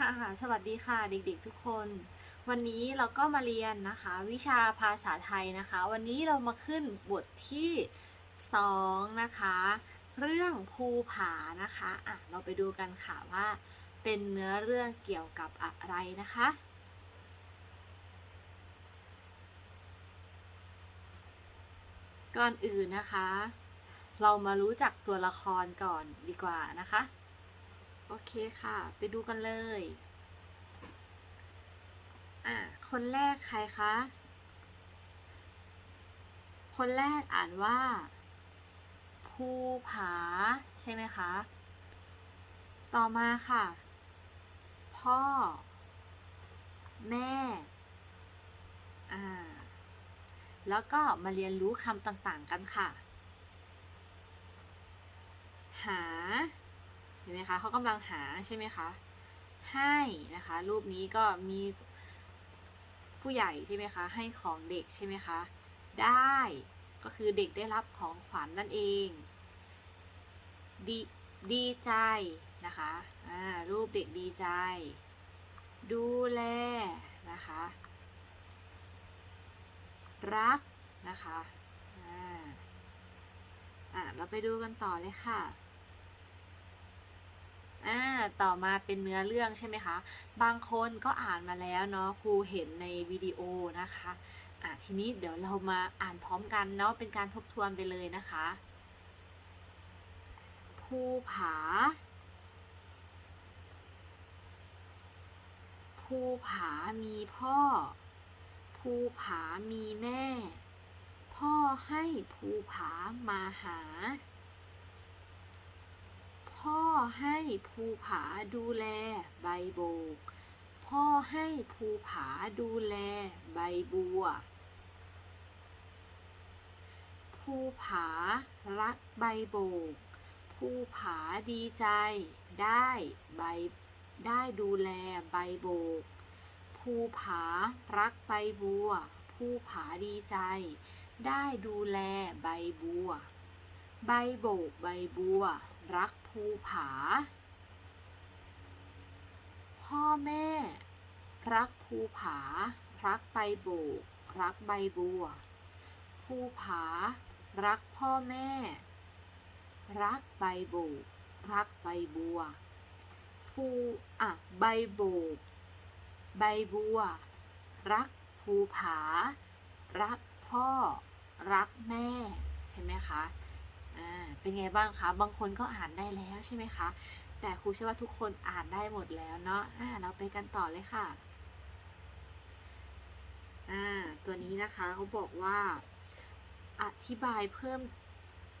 ค่ะ สวัสดีค่ะเด็กๆทุกคน วันนี้เราก็มาเรียนนะคะ วิชาภาษาไทยนะคะ วันนี้เรามาขึ้นบทที่ 2 นะคะ เรื่องภูผานะคะอะเราไปดูกันค่ะว่า เป็นเนื้อเรื่องเกี่ยวกับอะไรนะคะ ก่อนอื่นนะคะ เรามารู้จักตัวละครก่อนดีกว่านะคะ โอเคค่ะ ไปดูกันเลย อะ คนแรกใครคะ คนแรกอ่านว่า ภูผา ใช่ไหมคะ ต่อมาค่ะ พ่อ แม่ อ่า แล้วก็มาเรียนรู้คำต่างๆกันค่ะ หา ห็นไหมคะเขากำลังหาใช่ไหมคะให้นะคะ รูปนี้ก็มีผู้ใหญ่ใช่ไหมคะให้ของเด็กใช่ไหมคะได้ก็คือเด็กได้รับของขวัญนนั่นเอง ดีดีใจนะคะอ่ารูปเด็กดีใจ ดูแลนะคะ รักนะคะอ่าอ่าเราไปดูกันต่อเลยค่ะ อ่าต่อมาเป็นเนื้อเรื่องใช่ไหมคะ บางคนก็อ่านมาแล้วเนาะครูเห็นในวิดีโอนะคะอ่าทีนี้เดี๋ยวเรามาอ่านพร้อมกันเนาะเป็นการทบทวนไปเลยนะคะภูผาภูผามีพ่อภูผามีแม่ พ่อให้ภูผามาหา พ่อให้ภูผาดูแลใบโบก พ่อให้ภูผาดูแลใบบัว ภูผารักใบโบก ภูผาดีใจ ได้ใบได้ดูแลใบโบก ภูผารักใบบัว ภูผาดีใจ ได้ดูแลใบบัว ใบโบกใบบัว รักภูผา พ่อแม่ รักภูผา รักใบโบก รักใบบัว ภูผา รักพ่อแม่ รักใบโบก รักใบบัว ภูอะใบโบก ใบบัว รักภูผา รักพ่อ รักแม่ ใช่ไหมคะ อ่าเป็นไงบ้างคะ บางคนก็อ่านได้แล้วใช่ไหมคะ แต่ครูเชื่อว่าทุกคนอ่านได้หมดแล้วเนาะอ่าเราไปกันต่อเลยค่ะอ่าตัวนี้นะคะเขาบอกว่า อธิบายเพิ่ม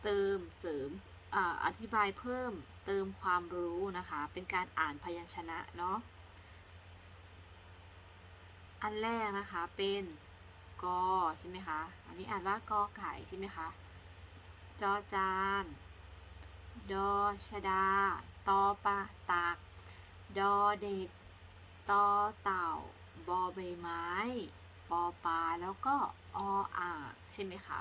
เติมเสริมอ่าอธิบายเพิ่มเติมความรู้นะคะ เป็นการอ่านพยัญชนะเนาะอันแรกนะคะเป็นกอใช่ไหมคะ อันนี้อ่านว่ากอไก่ใช่ไหมคะ จอจาน ดอชดา ตอปะตักดอเด็ก ตอเต่า บอใบไม้ ปอปลา แล้วก็ออ่างใช่ไหมคะ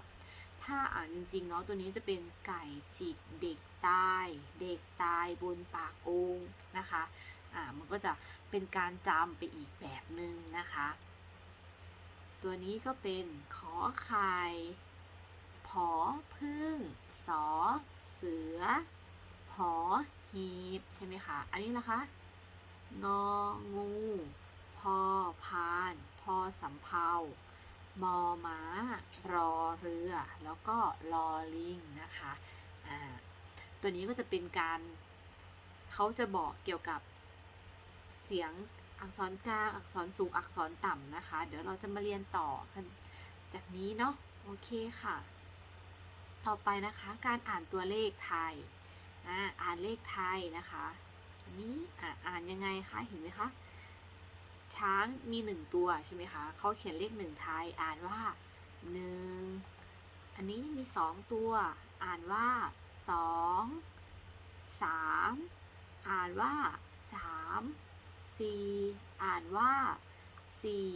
ถ้าอ่านจริงๆเนาะตัวนี้จะเป็นไก่จิกเด็กตาย เด็กตายบนปากองนะคะอ่ามันก็จะเป็นการจำไปอีกแบบหนึ่งนะคะ ตัวนี้ก็เป็นขอไข่ ผอพึ่ง สอ เสือ หอ หีบ ใช่ไหมคะ อันนี้นะคะ งอ งู พอ พาน พอสำเภามอม้า รอเรือ แล้วก็ลอลิงนะคะอ่าตัวนี้ก็จะเป็นการเขาจะบอกเกี่ยวกับเสียงอักษรกลาง อักษรสูง อักษรต่ำนะคะ เดี๋ยวเราจะมาเรียนต่อกันจากนี้เนาะ โอเคค่ะ ต่อไปนะคะการอ่านตัวเลขไทยอ่าอ่านเลขไทยนะคะนี่อ่านยังไงคะเห็นไหมคะช้างมีหนึ่งตัวใช่ไหมคะเขาเขียนเลขหนึ่งไทยอ่านว่าหนึ่งอันนี้มีสองตัว อ่านว่าสองสามอ่านว่าสามสี่อ่านว่าสี่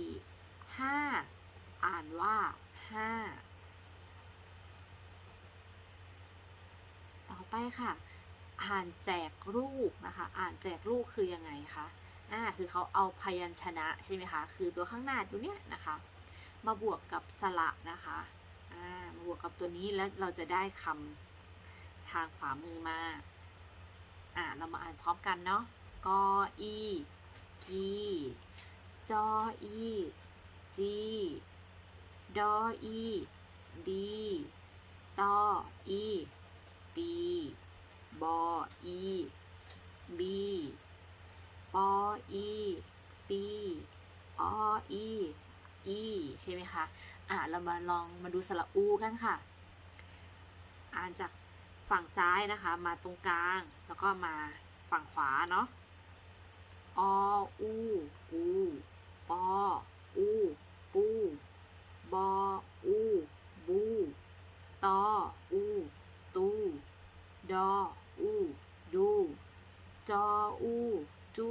ห้าอ่านว่าห้า ต่อไปค่ะ อ่านแจกรูปนะคะ อ่านแจกรูปคือยังไงคะอ่าคือเขาเอาพยัญชนะใช่ไหมคะ คือตัวข้างหน้าตัวเนี้ยนะคะ มาบวกกับสระนะคะอ่ามาบวกกับตัวนี้แล้วเราจะได้คำทางขวามือมาอ่าเรามาอ่านพร้อมกันเนาะกออีกีจออีจีดออีดีตออี ตีบอ อี บี ปอ อี ปีออี อี ใช่ไหมคะ อะ เรามาลองมาดูสระอูกันค่ะ อ่านจากฝั่งซ้ายนะคะ มาตรงกลาง แล้วก็มาฝั่งขวาเนาะ ออู อู ปอ อู ปู บอ อู บู ตอ อู ตู ดอ อู ดู จอ อู จู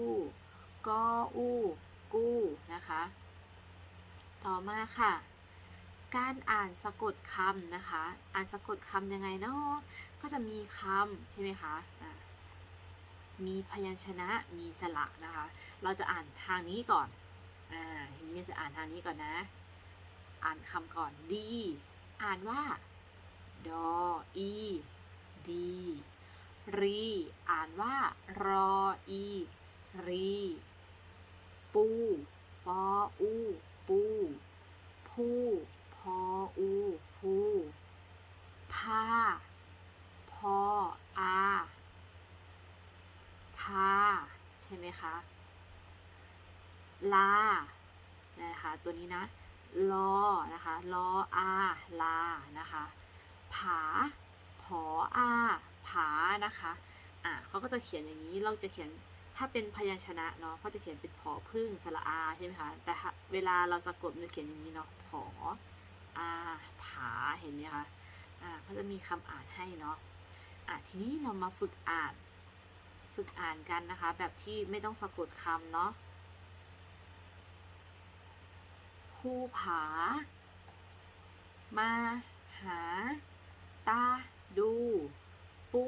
กอ อู กู นะคะ ต่อมาค่ะ การอ่านสะกดคำนะคะ อ่านสะกดคำยังไงเนาะก็จะมีคำใช่ไหมคะะมีพยัญชนะ มีสระนะคะ เราจะอ่านทางนี้ก่อน อ่า ทีนี้จะอ่านทางนี้ก่อนนะ อ่านคำก่อน ดี อ่านว่า ดอ อี ดี รี อ่านว่ารอ อี รี ปู ปอ อู ปูผู้พอ อูผู้พาพอ อาพาใช่ไหมคะ ลา นะคะ ตัวนี้นะ ลอ นะคะ ลอ อา ลา นะคะ ผา ผออาผานะคะอะเขาก็จะเขียนอย่างนี้เราจะเขียนถ้าเป็นพยัญชนะเนาะเขาจะเขียนเป็นผอพึ่งสระอาใช่ไหมคะแต่เวลาเราสะกดมันจะเขียนอย่างนี้เนาะผออาผาเห็นไหมคะอ่าเขาจะมีคำอ่านให้เนาะอะทีนี้เรามาฝึกอ่านฝึกอ่านกันนะคะ แบบที่ไม่ต้องสะกดคำเนาะภูผา มาหา ตา ดู ปู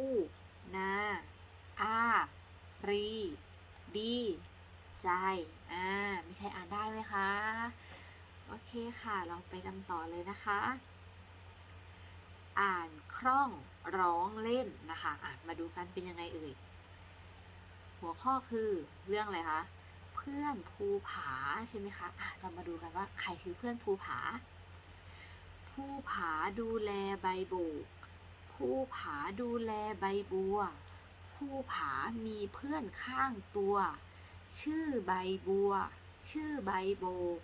นา อา รี ดี ใจ อ่า มีใครอ่านได้ไหมคะ โอเคค่ะ เราไปกันต่อเลยนะคะ อ่านคล่องร้องเล่นนะคะ อะมาดูกันเป็นยังไงเอ่ย หัวข้อคือเรื่องอะไรคะ เพื่อนภูผาใช่ไหมคะ อะ เรามาดูกันว่าใครคือเพื่อนภูผา ภูผาดูแลใบโบกภูผาดูแลใบบัวภูผามีเพื่อนข้างตัว ชื่อใบบัว ชื่อใบโบก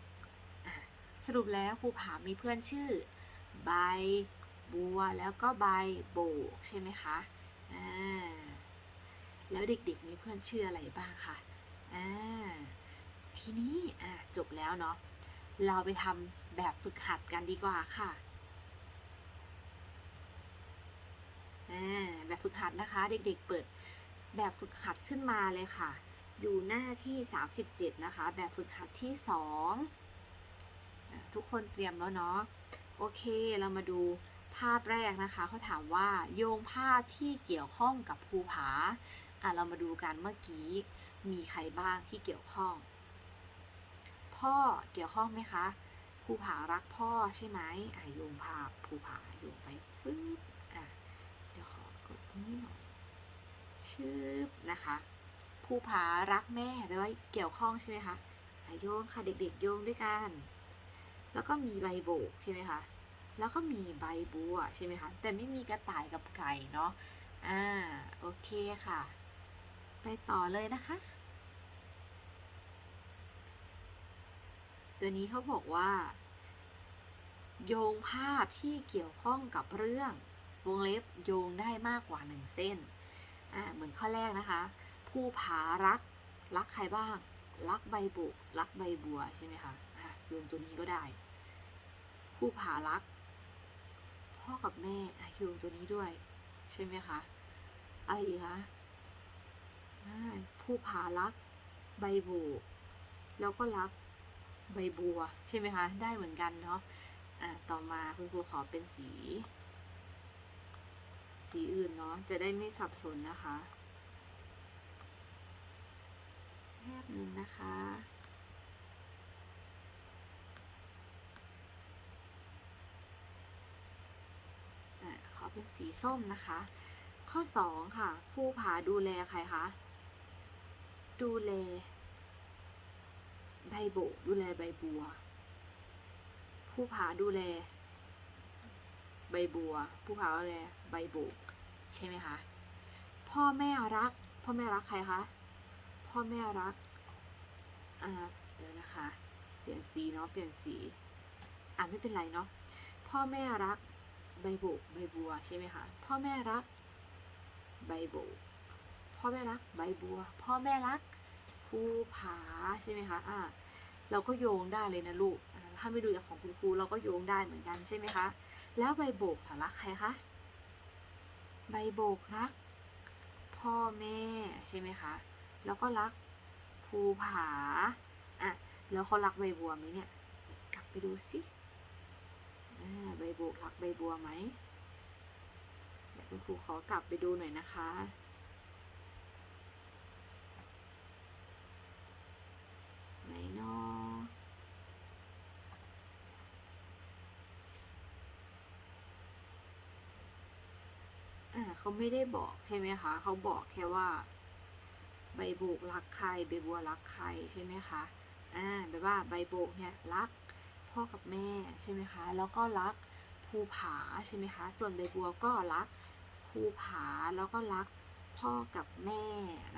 สรุปแล้วภูผามีเพื่อนชื่อ ใบบัวแล้วก็ใบโบกใช่ไหมคะ อ่า แล้วเด็กๆมีเพื่อนชื่ออะไรบ้างคะอ่า ทีนี้อ่าจบแล้วเนาะ เราไปทำ แบบฝึกหัดกันดีกว่าค่ะแบบฝึกหัดนะคะ เด็กๆเปิดแบบฝึกหัดขึ้นมาเลยค่ะ อยู่หน้าที่ 37 นะคะ แบบฝึกหัดที่ 2 ทุกคนเตรียมแล้วเนาะโอเคเรามาดูภาพแรกนะคะเขาถามว่าโยงภาพที่เกี่ยวข้องกับภูผาอะเรามาดูกันเมื่อกี้มีใครบ้างที่เกี่ยวข้อง พ่อเกี่ยวข้องไหมคะ ภูผารักพ่อใช่ไหมอะโยงภาพภูผาโยงไปฟึบอะเดี๋ยวขอกดตรงนี้หน่อยชืบนะคะภูผารักแม่แปลว่าเกี่ยวข้องใช่ไหมคะอะโยงค่ะเด็กๆโยงด้วยกัน แล้วก็มีใบโบกใช่ไหมคะแล้วก็มีใบบัวใช่ไหมคะแต่ไม่มีกระต่ายกับไก่เนาะอ่าโอเคค่ะ ไปต่อเลยนะคะ ตัวนี้เขาบอกว่า โยงภาพที่เกี่ยวข้องกับเรื่อง วงเล็บโยงได้มากกว่าหนึ่งเส้นอ่าเหมือนข้อแรกนะคะ ผู้ผารัก รักใครบ้าง รักใบบุกรักใบบัวใช่ไหมคะอ่าโยงตัวนี้ก็ได้ ผู้ผารัก พ่อกับแม่อะโยงตัวนี้ด้วย ใช่ไหมคะอะไรอีกคะผู้ผารัก ใบบุกแล้วก็รักใบบัว ใช่ไหมคะ ได้เหมือนกันเนาะ อ่าต่อมาคุณครูขอเป็นสี สีอื่นเนาะจะได้ไม่สับสนนะคะแป๊บนึงนะคะอขอเป็นสีส้มนะคะ ข้อ 2 ค่ะ ผู้ผาดูแลใครคะ ดูแล ใบโบกดูแลใบบัว ผู้ผาดูแล ใบบัว ผู้ผาดูแลใบโบกใช่ไหมคะ พ่อแม่รัก พ่อแม่รักใครคะ พ่อแม่รัก อ่า เดี๋ยวนะคะ เปลี่ยนสีเนาะ เปลี่ยนสี อ่าไม่เป็นไรเนาะ พ่อแม่รัก ใบโบกใบบัวใช่ไหมคะ พ่อแม่รัก ใบโบกพ่อแม่รัก ใบบัว พ่อแม่รัก ภูผาใช่ไหมคะ อ่า เราก็โยงได้เลยนะลูกอ่า ถ้าไม่ดูจากของคุณครูเราก็โยงได้เหมือนกันใช่ไหมคะ แล้วใบโบกล่ะรักใครคะ ใบโบกรัก พ่อแม่ใช่ไหมคะ แล้วก็รักภูผา อะ แล้วเขารักใบบัวไหมเนี่ย กลับไปดูสิใบโบกรักใบบัวไหมเดี๋ยวคุณครูขอกลับไปดูหน่อยนะคะไหนเนาะอ่า เขาไม่ได้บอกใช่ไหมคะเขาบอกแค่ว่า ใบโบกรักใครใบบัวรักใครใช่ไหมคะอ่าแปลว่าใบโบกเนี่ยรักพ่อกับแม่ใช่ไหมคะ แล้วก็รักภูผาใช่ไหมคะ ส่วนใบบัวก็รักภูผาแล้วก็รักพ่อกับแม่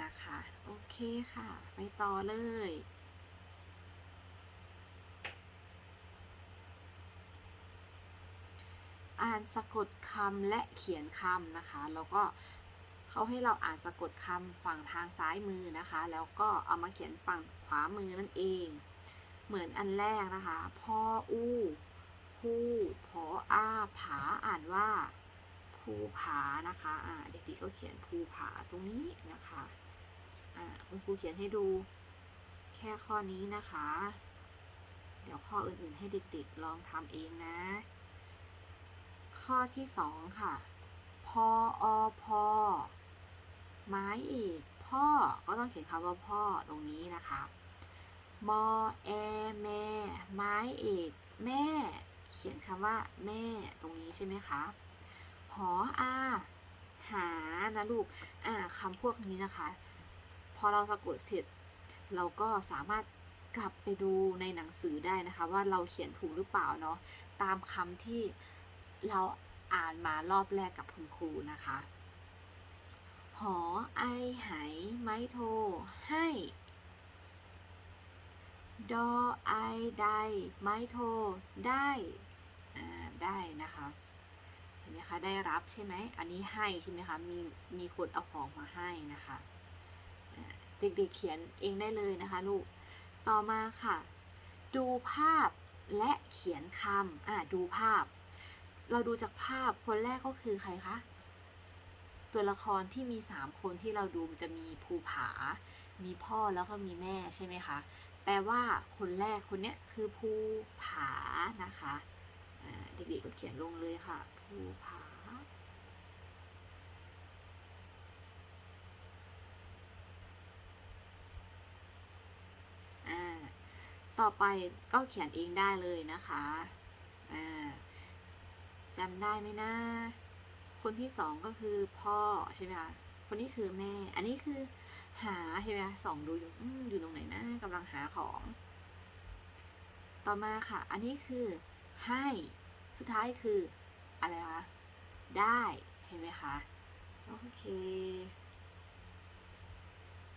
นะคะ โอเคค่ะ ไปต่อเลย อ่านสะกดคำและเขียนคำนะคะ แล้วก็เขาให้เราอ่านสะกดคำฝั่งทางซ้ายมือนะคะ แล้วก็เอามาเขียนฝั่งขวามือนั่นเอง เหมือนอันแรกนะคะ พ่ออู้ผู้ผออาผาอ่านว่าภูผานะคะอ่าเด็กๆก็เขียนภูผาตรงนี้นะคะอ่าคุณครูเขียนให้ดูแค่ข้อนี้นะคะ เดี๋ยวข้ออื่นๆให้เด็กๆลองทำเองนะ ข้อที่สองค่ะ พออพอไม้เอกพ่อก็ต้องเขียนคำว่าพ่อตรงนี้นะคะมอแอแม่ไม้เอกแม่ เขียนคำว่า แม่ตรงนี้ใช่ไหมคะหออาหานะลูกอ่าคำพวกนี้นะคะ พอเราสะกดเสร็จ เราก็สามารถกลับไปดูในหนังสือได้นะคะ ว่าเราเขียนถูกหรือเปล่าเนาะตามคำที่ เราอ่านมารอบแรกกับคุณครูนะคะ หอไอไหไม้โท ให้ ดอไอใดไม้โท ได้ได้นะคะ เห็นไหมคะ ได้รับใช่ไหม อันนี้ให้ใช่ไหมคะ มีมีคนเอาของมาให้นะคะเด็กๆเขียนเองได้เลยนะคะลูก ต่อมาค่ะ ดูภาพและเขียนคำอ่าดูภาพ เราดูจากภาพคนแรกก็คือใครคะ ตัวละครที่มีสามคนที่เราดูจะมีภูผา มีพ่อแล้วก็มีแม่ใช่ไหมคะ แปลว่าคนแรกคนเนี้ยคือภูผานะคะเด็กๆก็เขียนลงเลยค่ะ ภูผาอ่าต่อไปก็เขียนเองได้เลยนะคะ อ่า จำได้ไหมนะคนที่สองก็คือพ่อใช่ไหมคะคนนี้คือแม่ อันนี้คือหาใช่ไหมคะสองดูอยู่อมอยู่ตรงไหนนะกำลังหาของ ต่อมาค่ะ อันนี้คือให้สุดท้ายคืออะไรคะได้ใช่ไหมคะโอเค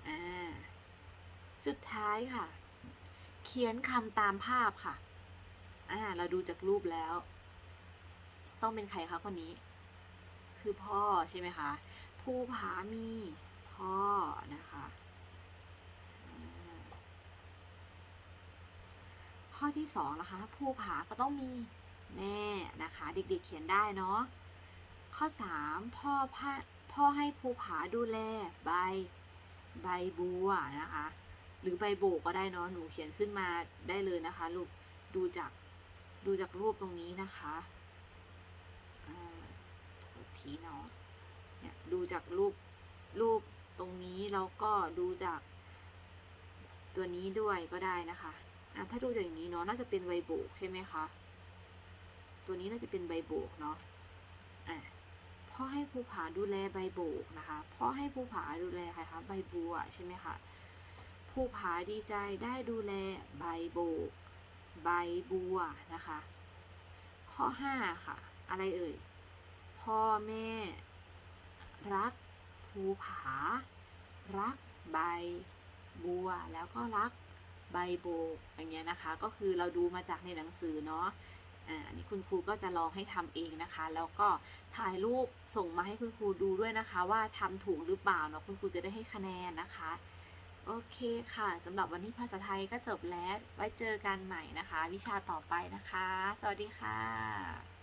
อ่าสุดท้ายค่ะ เขียนคำตามภาพค่ะอ่าเราดูจากรูปแล้ว ต้องเป็นใครคะคนนี้ คือพ่อใช่ไหมคะผู้ผามีพ่อนะคะ ข้อที่สองนะคะผู้ผาก็ต้องมีแม่นะคะ เด็กๆเขียนได้เนาะ ข้อสามพ่อพาพ่อให้ภูผาดูแลใบใบบัวนะคะ หรือใบโบกก็ได้เนาะหนูเขียนขึ้นมาได้เลยนะคะลูกดูจากดูจากรูปตรงนี้นะคะ โทษทีเนาะเนี่ยดูจากรูปรูปตรงนี้แล้วก็ดูจากตัวนี้ด้วยก็ได้นะคะอะถ้าดูจากอย่างนี้เนาะน่าจะเป็นใบโบกใช่ไหมคะตัวนี้น่าจะเป็นใบโบกเนาะอะพ่อให้ภูผาดูแลใบโบกนะคะพ่อให้ภูผาดูแลใครคะใบบัวใช่ไหมคะภูผาดีใจได้ดูแลใบโบก ใบบัวนะคะ ข้อ 5 ค่ะ อะไรเอ่ย พ่อแม่ รักภูผา รักใบ บัวแล้วก็รักใบโบกอย่างเงี้ยนะคะ ก็คือเราดูมาจากในหนังสือเนาะอ่าอันนี้คุณครูก็จะลองให้ทำเองนะคะ แล้วก็ถ่ายรูปส่งมาให้คุณครูดูด้วยนะคะ ว่าทำถูกหรือเปล่าเนาะคุณครูจะได้ให้คะแนนนะคะ โอเคค่ะสำหรับวันนี้ภาษาไทยก็จบแล้ว ไว้เจอกันใหม่นะคะ วิชาต่อไปนะคะ สวัสดีค่ะ